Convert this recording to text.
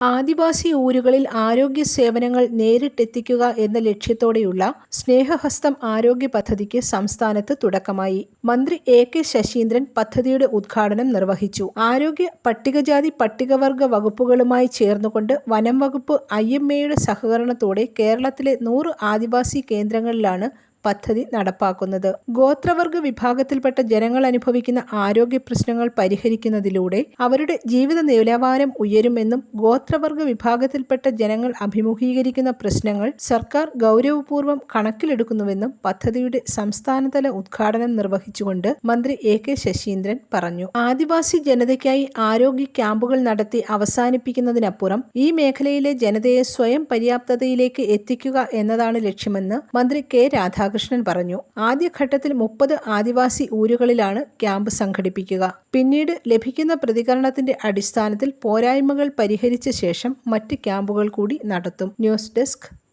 ആദിവാസി ഊരുകളിൽ ആരോഗ്യ സേവനങ്ങൾ നേരിട്ടെത്തിക്കുക എന്ന ലക്ഷ്യത്തോടെയുള്ള സ്നേഹഹസ്തം ആരോഗ്യ പദ്ധതിക്ക് സംസ്ഥാനത്ത് തുടക്കമായി. മന്ത്രി എ കെ ശശീന്ദ്രൻ പദ്ധതിയുടെ ഉദ്ഘാടനം നിർവഹിച്ചു. ആരോഗ്യ പട്ടികജാതി പട്ടികവർഗ വകുപ്പുകളുമായി ചേർന്നുകൊണ്ട് വനം വകുപ്പ് ഐ എം എയുടെ സഹകരണത്തോടെ കേരളത്തിലെ നൂറ് ആദിവാസി കേന്ദ്രങ്ങളിലാണ് പദ്ധതി നടപ്പാക്കുന്നത്. ഗോത്രവർഗ വിഭാഗത്തിൽപ്പെട്ട ജനങ്ങൾ അനുഭവിക്കുന്ന ആരോഗ്യ പ്രശ്നങ്ങൾ പരിഹരിക്കുന്നതിലൂടെ അവരുടെ ജീവിത നിലവാരം ഉയരുമെന്നും ഗോത്രവർഗ വിഭാഗത്തിൽപ്പെട്ട ജനങ്ങൾ അഭിമുഖീകരിക്കുന്ന പ്രശ്നങ്ങൾ സർക്കാർ ഗൗരവപൂർവം കണക്കിലെടുക്കുന്നുവെന്നും പദ്ധതിയുടെ സംസ്ഥാനതല ഉദ്ഘാടനം നിർവഹിച്ചുകൊണ്ട് മന്ത്രി എ കെ ശശീന്ദ്രൻ പറഞ്ഞു. ആദിവാസി ജനതയ്ക്കായി ആരോഗ്യ ക്യാമ്പുകൾ നടത്തി അവസാനിപ്പിക്കുന്നതിനപ്പുറം ഈ മേഖലയിലെ ജനതയെ സ്വയം പര്യാപ്തതയിലേക്ക് എത്തിക്കുക എന്നതാണ് ലക്ഷ്യമെന്ന് മന്ത്രി കെ രാധാകൃഷ്ണൻ പറഞ്ഞു ആദ്യഘട്ടത്തിൽ മുപ്പത് ആദിവാസി ഊരുകളിലാണ് ക്യാമ്പ് സംഘടിപ്പിക്കുക. പിന്നീട് ലഭിക്കുന്ന പ്രതികരണത്തിന്റെ അടിസ്ഥാനത്തിൽ പോരായ്മകൾ പരിഹരിച്ച ശേഷം മറ്റ് ക്യാമ്പുകൾ കൂടി നടത്തും. News desk